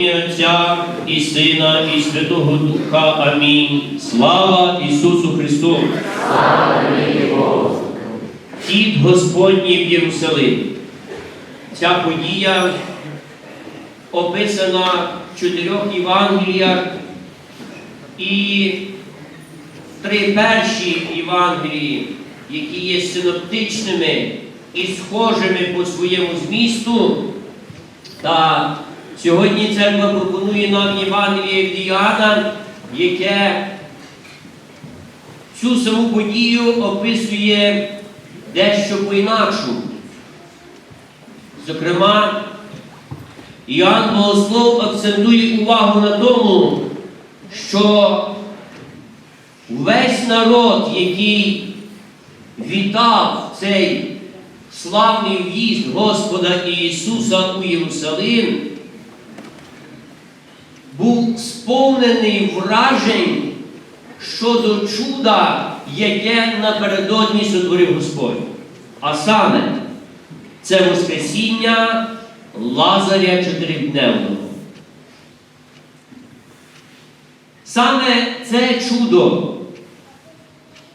Отця і Сина, і Святого Духа. Амінь. Слава Ісусу Христу! Хід Господній в Єрусалим. Ця подія описана в чотирьох Євангеліях і три перші Євангелії, які є синоптичними і схожими по своєму змісту. Та сьогодні церква пропонує нам Євангеліє від Іоанна, яке цю саму подію описує дещо по-інакшому. Зокрема, Іоанн Богослов акцентує увагу на тому, що весь народ, який вітав цей славний в'їзд Господа Ісуса у Єрусалим, був сповнений вражень щодо чуда, яке напередодні сотворив Господь. А саме, це Воскресіння Лазаря чотиридневного. Саме це чудо,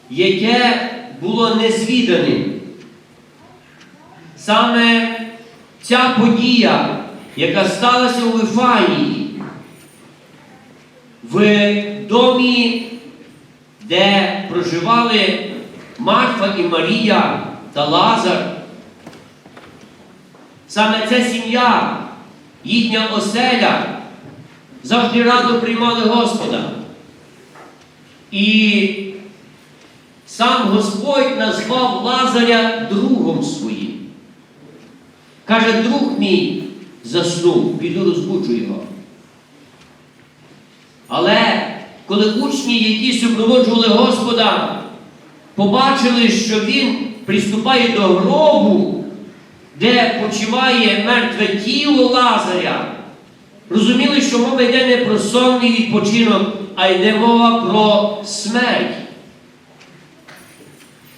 яке було незвіданим, саме ця подія, яка сталася у Вифанії, в домі, де проживали Марфа і Марія та Лазар. Саме ця сім'я, їхня оселя, завжди радо приймали Господа. І сам Господь назвав Лазаря другом своїм. Каже, друг мій заснув, піду розбуджу його. Але коли учні, які супроводжували Господа, побачили, що він приступає до гробу, де почиває мертве тіло Лазаря, розуміли, що мова йде не про сонний відпочинок, а йде мова про смерть.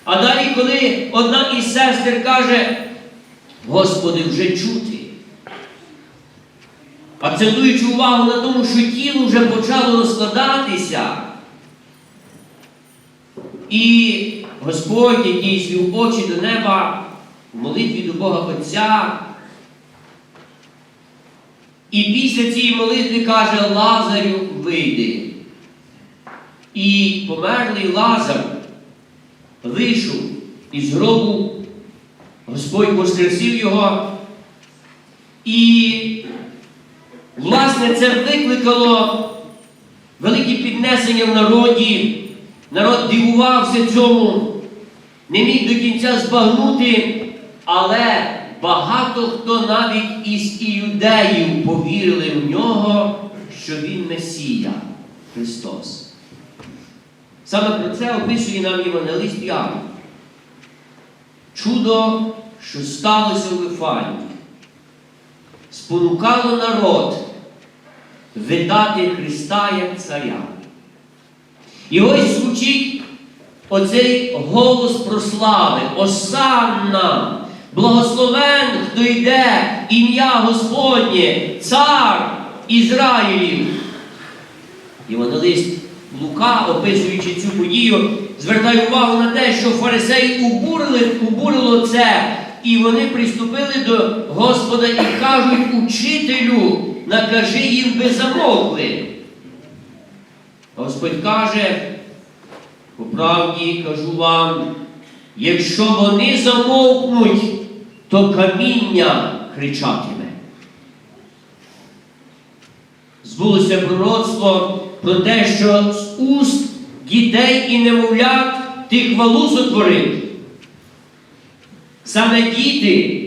А далі, коли одна із сестер каже, Господи, вже чути, акцентуючи увагу на тому, що тіло вже почало розкладатися, і Господь, який звів очі до неба, в молитві до Бога Отця, і після цієї молитви каже Лазарю, вийди. І померлий Лазар вийшов із гробу, Господь воскресив його. І, власне, це викликало велике піднесення в народі. Народ дивувався цьому, не міг до кінця збагнути, але багато хто навіть із іудеїв повірили в нього, що він Месія Христос. Саме про це описує нам Євангелист Іоанн. Чудо, що сталося у Вифані, спонукало народ видати Христа як царя. І ось звучить оцей голос прослави, Осанна, благословен, хто йде, ім'я Господнє, цар Ізраїлів. Євангелист Лука, описуючи цю подію, звертає увагу на те, що фарисеї убурили, убурило це, і вони приступили до Господа і кажуть, учителю, накажи їм би замовкли. Господь каже, по правді кажу вам, якщо вони замовкнуть, то каміння кричатиме. Збулося пророцтво про те, що з уст дітей і немовлят ти хвалу сотворив. Саме діти,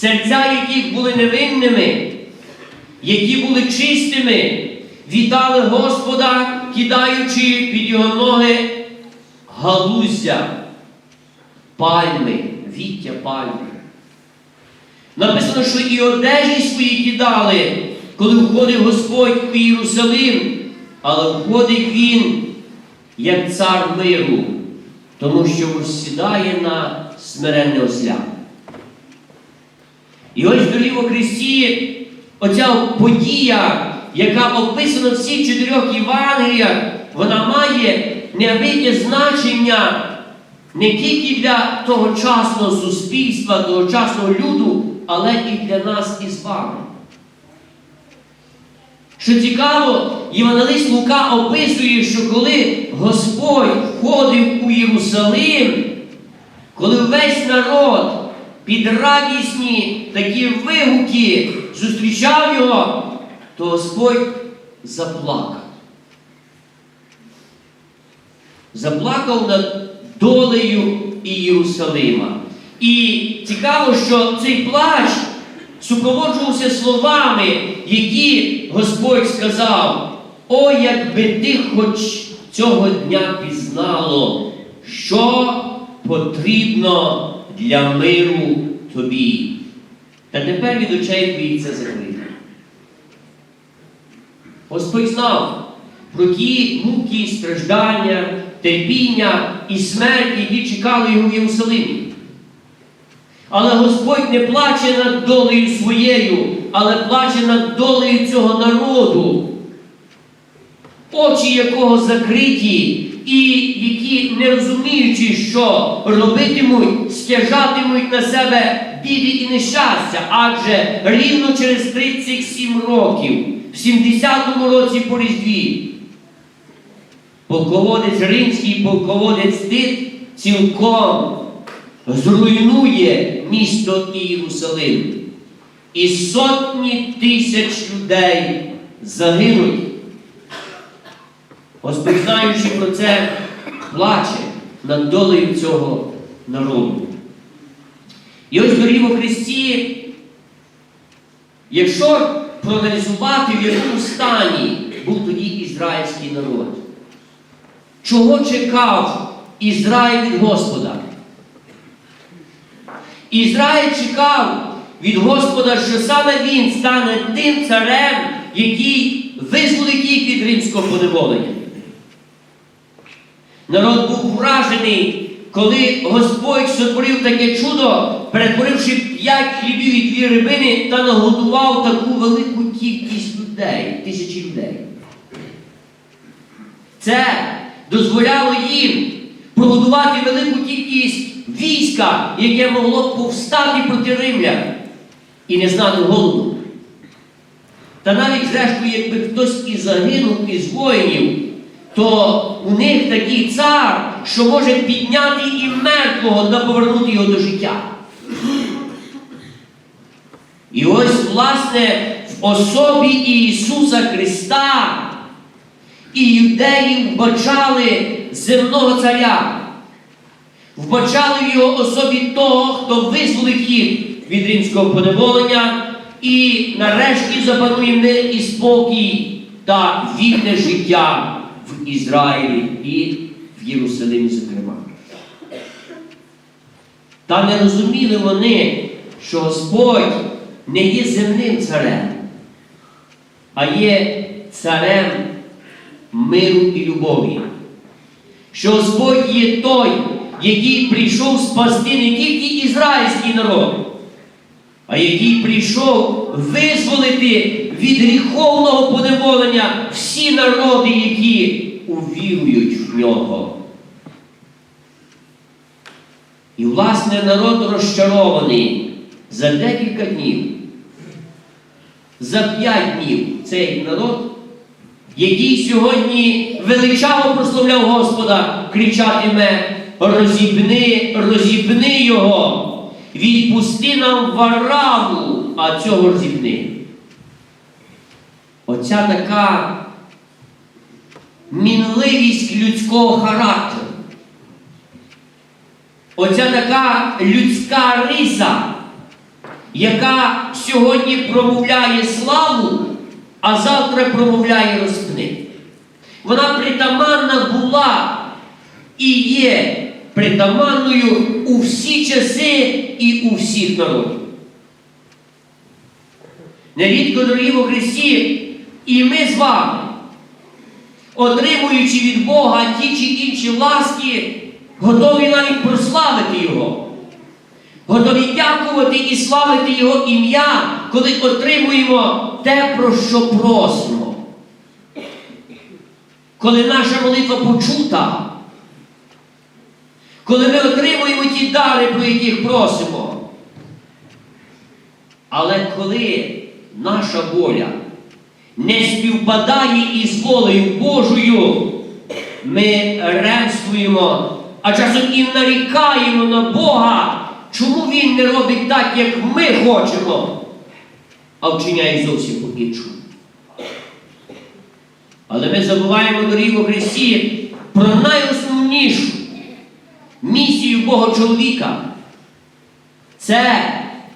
серця яких були невинними, які були чистими, вітали Господа, кидаючи під його ноги галузя, пальми, віття пальми. Написано, що і одежі свої кидали, коли входив Господь у Єрусалим, але входить Він як цар миру, тому що сідає на смиренне осля. І ось дорогі во Христі оця подія, яка описана в всіх чотирьох Євангеліях, вона має неабияке значення не тільки для тогочасного суспільства, тогочасного люду, але і для нас із вами. Що цікаво, Євангелист Лука описує, що коли Господь входив у Єрусалим, коли весь народ під радісні такі вигуки зустрічав його, то Господь заплакав. Заплакав над долею Ієрусалима. І цікаво, що цей плач супроводжувався словами, які Господь сказав: О, якби ти хоч цього дня пізнало, що потрібно для миру тобі. Та тепер від очей твоїх це закрито. Господь знав про ті муки, страждання, терпіння і смерть, які чекали його в Єрусалимі. Але Господь не плаче над долею своєю, але плаче над долею цього народу, очі якого закриті, і які, не розуміючи, що робитимуть, стяжатимуть на себе біди і нещастя, адже рівно через 37 років, в 70-му році по Різдві, полководець римський, полководець Тит цілком зруйнує місто Ієрусалим. І сотні тисяч людей загинуть. Господь, знаючи про це, плаче над долею цього народу. І ось дорогі у Христі, якщо проаналізувати, в якому стані був тоді ізраїльський народ, чого чекав Ізраїль від Господа? Ізраїль чекав від Господа, що саме він стане тим царем, який визволить їх від римського поневолення. Народ був вражений, коли Господь сотворив таке чудо, перетворивши п'ять хлібів і дві рибини та нагодував таку велику кількість людей, тисячі людей. Це дозволяло їм прогодувати велику кількість війська, яке могло б повстати проти римлян і не знати голоду. Та навіть, зрештою, якби хтось і загинув із воїнів, то у них такий цар, що може підняти і мертвого та повернути його до життя. І ось, власне, в особі Ісуса Христа і юдеї вбачали земного царя, вбачали в його особі того, хто визволив їх від римського поневолення і нарешті запанує мир і спокій та вільне життя в Ізраїлі і в Єрусалимі, зокрема. Та не розуміли вони, що Господь не є земним царем, а є царем миру і любові. Що Господь є той, який прийшов спасти не тільки ізраїльський народ, а який прийшов визволити від гріховного поневолення всі народи, які увірують в нього. І, власне, народ розчарований за декілька днів, за п'ять днів цей народ, який сьогодні величаво прославляв Господа, кричатиме: розібни, розібни його, відпусти нам вараву, а цього розібни. Оця така мінливість людського характеру. Оця така людська риса, яка сьогодні промовляє славу, а завтра промовляє розпни. Вона притаманна була і є притаманною у всі часи і у всіх народів. Нерідко, дорогі у Христі, і ми з вами, отримуючи від Бога ті чи інші ласки, готові навіть прославити Його. Готові дякувати і славити Його ім'я, коли отримуємо те, про що просимо. Коли наша молитва почута, коли ми отримуємо ті дари, про яких просимо. Але коли наша воля не співпадає із волею Божою, ми ремствуємо, а часом і нарікаємо на Бога, чому Він не робить так, як ми хочемо, а вчиняє зовсім по-іншому. Але ми забуваємо дорогу Христі про найосновнішу місію Бога чоловіка. Це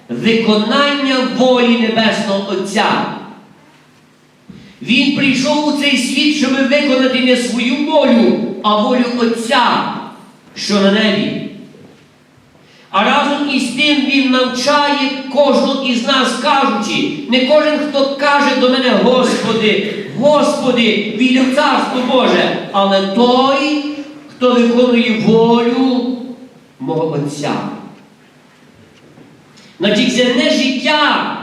виконання волі Небесного Отця. Він прийшов у цей світ, щоб виконати не свою волю, а волю Отця, що на небі. А разом із тим Він навчає кожного із нас, кажучи, не кожен, хто каже до мене, Господи, Господи, війде Царство Боже, але той, хто виконує волю мого Отця. Значить, земне життя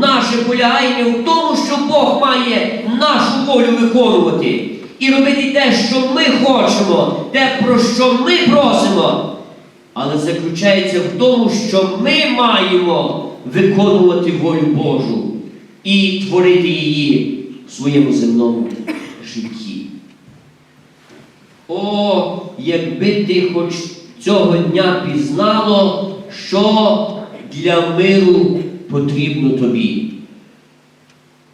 наше полягає в тому, що Бог має нашу волю виконувати і робити те, що ми хочемо, те, про що ми просимо. Але заключається в тому, що ми маємо виконувати волю Божу і творити її в своєму земному житті. О, якби ти хоч цього дня пізнало, що для миру потрібно тобі.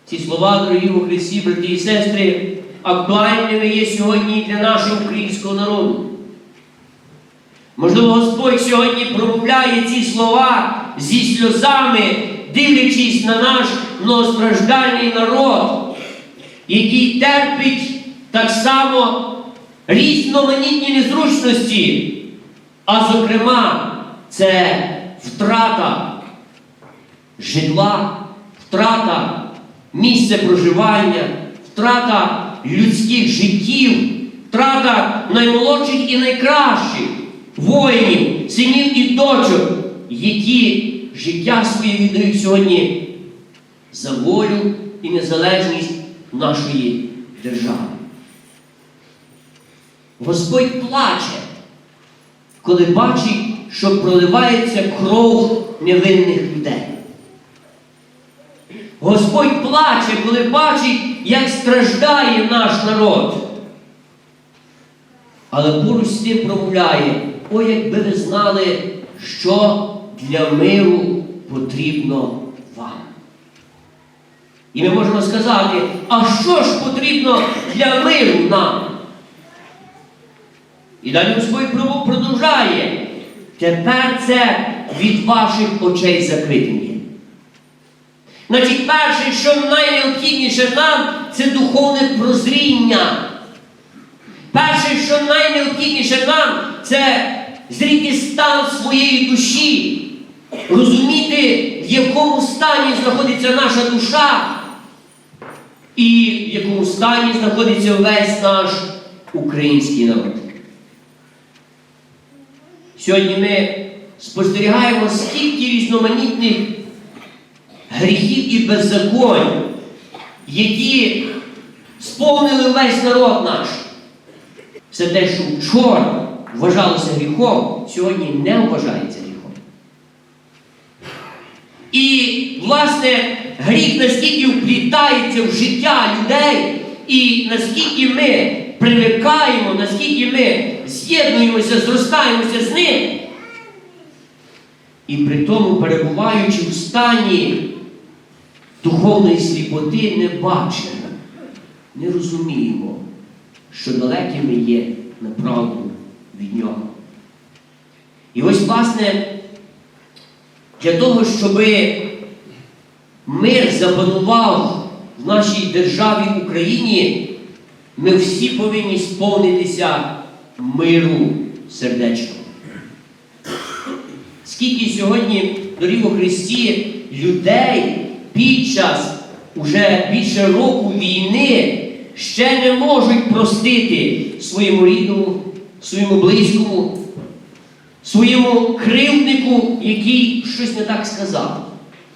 Ці слова, дорогі у Христі, брати і сестри, актуальними є сьогодні і для нашого українського народу. Можливо, Господь сьогодні промовляє ці слова зі сльозами, дивлячись на наш многостраждальний народ, який терпить так само різноманітні незручності, а зокрема, це втрата житла, втрата місця проживання, втрата людських життів, втрата наймолодших і найкращих воїнів, синів і дочок, які життя своє віддають сьогодні за волю і незалежність нашої держави. Господь плаче, коли бачить, що проливається кров невинних людей. Господь плаче, коли бачить, як страждає наш народ. Але поруч з тим промовляє, о, якби ви знали, що для миру потрібно вам. І ми можемо сказати, а що ж потрібно для миру нам? І далі Господь продовжує. Тепер це від ваших очей закритині. Значить, перше, що найнеобхідніше нам, це духовне прозріння. Перше, що найнеобхідніше нам, це зріти стан своєї душі, розуміти, в якому стані знаходиться наша душа, і в якому стані знаходиться весь наш український народ. Сьогодні ми спостерігаємо стільки різноманітних гріхів і беззаконь, які сповнили весь народ наш. Все те, що вчора вважалося гріхом, сьогодні не вважається гріхом. І, власне, гріх настільки вплітається в життя людей, і наскільки ми привикаємо, наскільки ми з'єднуємося, зростаємося з ним. І при тому, перебуваючи в стані духовної сліпоти, не бачимо, не розуміємо, що далекими є направду від нього. І ось, власне, для того, щоб мир запанував в нашій державі Україні, ми всі повинні сповнитися миру сердечного. Скільки сьогодні доріг у Христі людей під час уже більше року війни ще не можуть простити своєму рідному, своєму близькому, своєму кривднику, який щось не так сказав,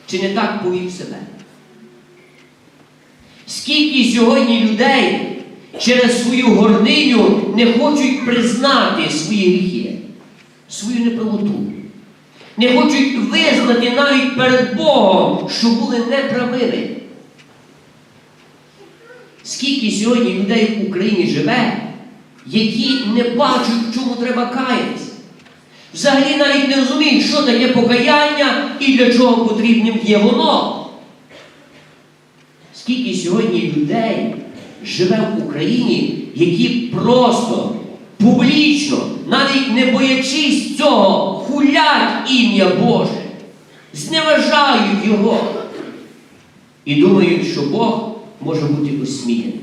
чи не так повів себе. Скільки сьогодні людей через свою гординю не хочуть признати свої гріхи, свою неправоту, не хочуть визнати навіть перед Богом, що були неправими. Скільки сьогодні людей в Україні живе, які не бачать, чому треба каятися. Взагалі навіть не розуміють, що таке покаяння і для чого потрібним є воно. Скільки сьогодні людей живе в Україні, які просто публічно, навіть не боячись цього, хулять ім'я Боже, зневажають Його і думають, що Бог може бути осміяний.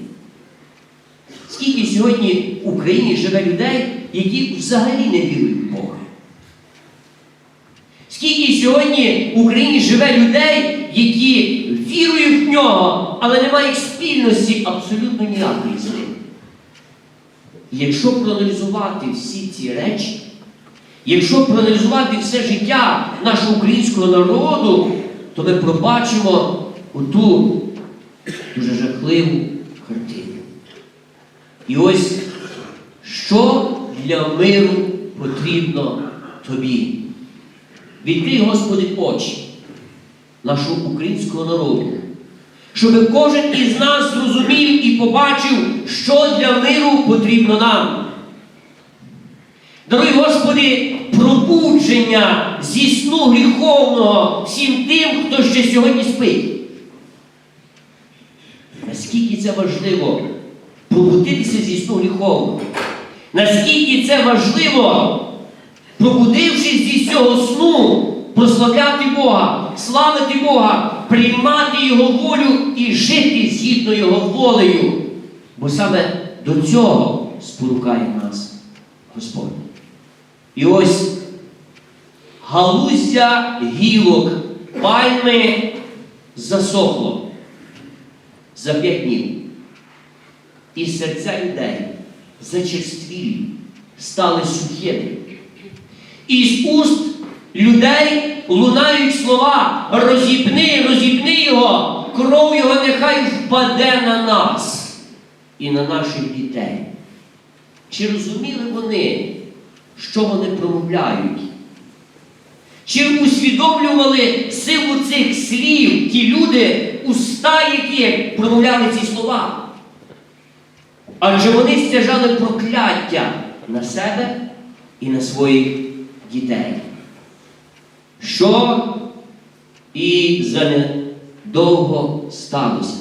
Скільки сьогодні в Україні живе людей, які взагалі не вірують в Бога? Скільки сьогодні в Україні живе людей, які вірують в нього, але не мають спільності абсолютно ніякої з ним? Якщо проаналізувати всі ці речі, якщо проаналізувати все життя нашого українського народу, то ми пробачимо оту дуже жахливу картину. І ось що для миру потрібно тобі? Відкрий, Господи, очі нашого українського народу, щоб кожен із нас зрозумів і побачив, що для миру потрібно нам. Даруй, Господи, пробудження зі сну гріховного всім тим, хто ще сьогодні спить. Наскільки це важливо пробудитися зі сну гріховного? Наскільки це важливо, пробудившись зі цього сну, прославляти Бога, славити Бога, приймати Його волю і жити згідно Його волею. Бо саме до цього спонукає нас Господь. І ось галуздя гілок пальми засохло за п'ять днів. І серця людей зачерствілі, стали сухими. І з уст людей лунають слова розіпни, розіпни його, кров його нехай впаде на нас і на наших дітей. Чи розуміли вони, що вони промовляють? Чи усвідомлювали силу цих слів ті люди, уста яких промовляли ці слова? Адже вони стяжали прокляття на себе і на своїх дітей. Що і занедовго сталося.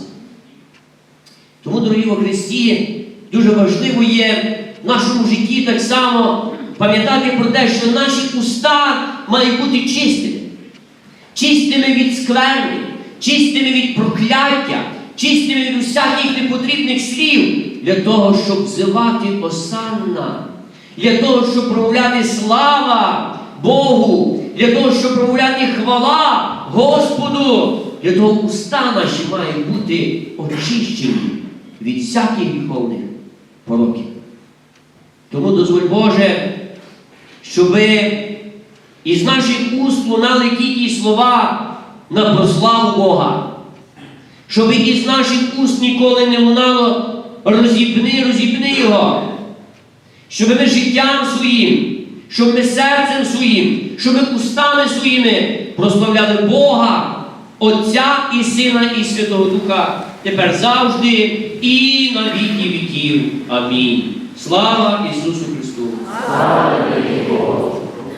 Тому, дорогі во Христі, дуже важливо є в нашому житті так само пам'ятати про те, що наші уста мають бути чистими. Чистими від скверни, чистими від прокляття, чистими від усяких непотрібних слів, для того, щоб взивати осанна, для того, щоб промовляти слава Богу, для того, щоб промовляти хвала Господу, для того уста наші мають бути очищені від всяких гріховних пороків. Тому дозволь Боже, щоби із наших уст лунали тільки слова на прославу Бога, щоби із наших уст ніколи не лунало розіпни, розіпни Його, щоб ми життям своїм, щоб ми серцем своїм, щоб ми устами своїми прославляли Бога, Отця і Сина, і Святого Духа, тепер завжди і на віки віків. Амінь. Слава Ісусу Христу! Слава Богу!